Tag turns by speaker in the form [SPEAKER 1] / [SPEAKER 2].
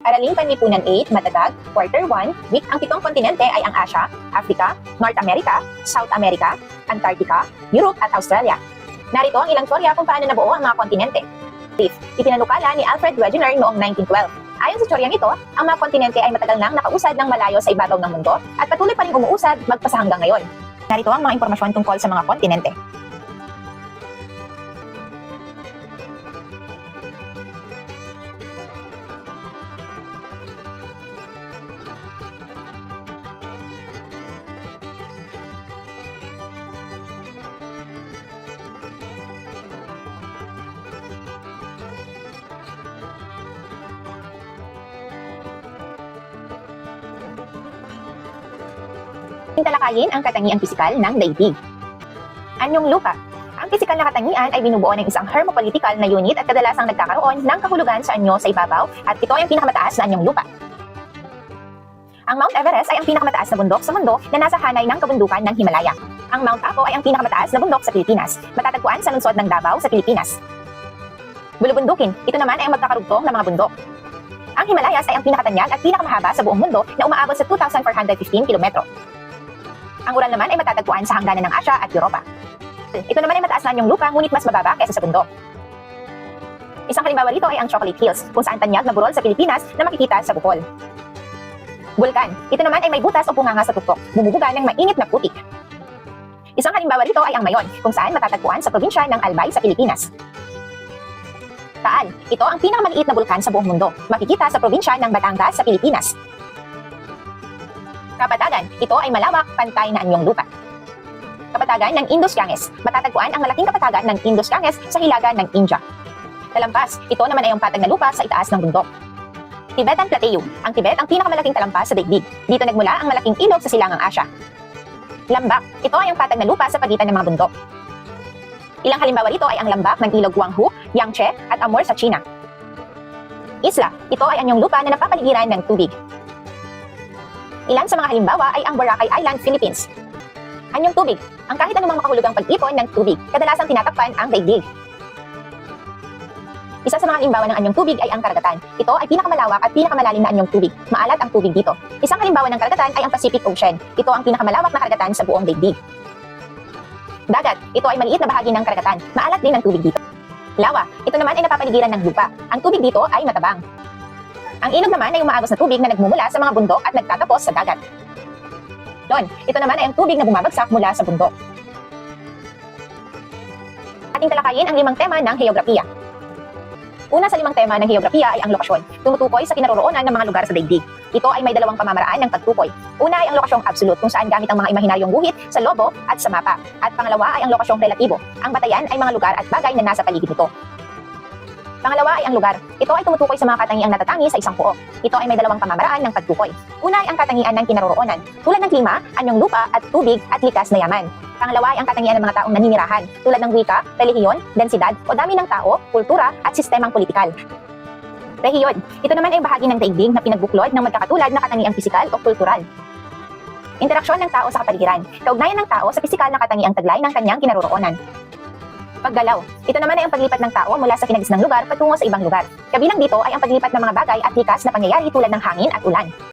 [SPEAKER 1] Araling Panlipunan 8, Matadag, Quarter 1, Week, ang pitong kontinente ay ang Asia, Africa, North America, South America, Antarctica, Europe at Australia. Narito ang ilang teorya kung paano nabuo ang mga kontinente. Fifth, ipinanukala ni Alfred Wegener noong 1912. Ayon sa teoryang ito, ang mga kontinente ay matagal nang nakausad ng malayo sa ibabaw ng mundo at patuloy pa rin umuusad magpasa hanggang ngayon. Narito ang mga impormasyon tungkol sa mga kontinente. Talakayin ang katangiang pisikal ng daigdig. Anyong lupa. Ang pisikal na katangian ay binubuo ng isang hermopolitical na unit at kadalasang nagkakaroon ng kahulugan sa anyo sa ibabaw at ito ay ang pinakamataas na anyong lupa. Ang Mount Everest ay ang pinakamataas na bundok sa mundo na nasa hanay ng kabundukan ng Himalaya. Ang Mount Apo ay ang pinakamataas na bundok sa Pilipinas, matatagpuan sa lungsod ng Davao sa Pilipinas. Bulubundukin, ito naman ay ang magkakarugtong ng mga bundok. Ang Himalayas ay ang pinakatanyag at pinakamahaba sa buong mundo na umaabot sa 2,415 kilometro. Ang Ural naman ay matatagpuan sa hangganan ng Asya at Europa. Ito naman ay mataas na yung lupa ngunit mas mababa kaysa sa bundok. Isang halimbawa rito ay ang Chocolate Hills, kung saan tanyag na burol sa Pilipinas na makikita sa Bohol. Bulkan, ito naman ay may butas o bunganga sa tuktok, bumubuga ng mainit na putik. Isang halimbawa rito ay ang Mayon, kung saan matatagpuan sa probinsya ng Albay sa Pilipinas. Taal, ito ang pinakamaliit na bulkan sa buong mundo, makikita sa probinsya ng Batangas sa Pilipinas. Kapatagan, ito ay malawak, pantay na anyong lupa. Kapatagan ng Indus-Ganges, matatagpuan ang malaking kapatagan ng Indus-Ganges sa hilaga ng India. Talampas, ito naman ay ang patag na lupa sa itaas ng bundok. Tibetan Plateau, ang Tibet ang pinakamalaking talampas sa daigdig. Dito nagmula ang malaking ilog sa silangang Asya. Lambak, ito ay ang patag na lupa sa pagitan ng mga bundok. Ilang halimbawa rito ay ang lambak ng ilog Guanghu, Yangtze at Amur sa China. Isla, ito ay anyong lupa na napapaligiran ng tubig. Ilan sa mga halimbawa ay ang Boracay Island, Philippines. Anyong tubig, ang kahit anumang makahulugang pag-ipon ng tubig, kadalasang tinatakpan ang daigdig. Isa sa mga halimbawa ng anyong tubig ay ang karagatan. Ito ay pinakamalawak at pinakamalalim na anyong tubig. Maalat ang tubig dito. Isang halimbawa ng karagatan ay ang Pacific Ocean. Ito ang pinakamalawak na karagatan sa buong daigdig. Dagat, ito ay maliit na bahagi ng karagatan. Maalat din ang tubig dito. Lawa, ito naman ay napapaligiran ng lupa. Ang tubig dito ay matabang. Ang ilog naman ay umaagos na tubig na nagmumula sa mga bundok at nagtatapos sa dagat. Don, ito naman ay ang tubig na bumabagsak mula sa bundok. Ating talakayin ang limang tema ng heograpiya. Una sa limang tema ng heograpiya ay ang lokasyon, tumutukoy sa kinaroroonan ng mga lugar sa daigdig. Ito ay may dalawang pamamaraan ng pagtukoy. Una ay ang lokasyong absolute kung saan gamit ang mga imahinaryong guhit sa lobo at sa mapa. At pangalawa ay ang lokasyong relatibo. Ang batayan ay mga lugar at bagay na nasa paligid nito. Pangalawa ay ang lugar. Ito ay tumutukoy sa mga katangiang natatangi sa isang puo. Ito ay may dalawang pamamaraan ng pagtukoy. Una ay ang katangian ng kinaroroonan, tulad ng klima, anyong lupa at tubig at likas na yaman. Pangalawa ay ang katangian ng mga taong naninirahan, tulad ng wika, relihiyon, densidad o dami ng tao, kultura at sistemang politikal. Rehiyon. Ito naman ay bahagi ng daigdig na pinagbuklod ng magkakatulad na katangiang pisikal o kultural. Interaksyon ng tao sa kapaligiran. Kaugnayan ng tao sa pisikal na katangiang taglay ng kanyang kinaroroonan. Paggalaw. Ito naman ay ang paglipat ng tao mula sa kinagisnang lugar patungo sa ibang lugar. Kabilang dito ay ang paglipat ng mga bagay at likas na pangyayari tulad ng hangin at ulan.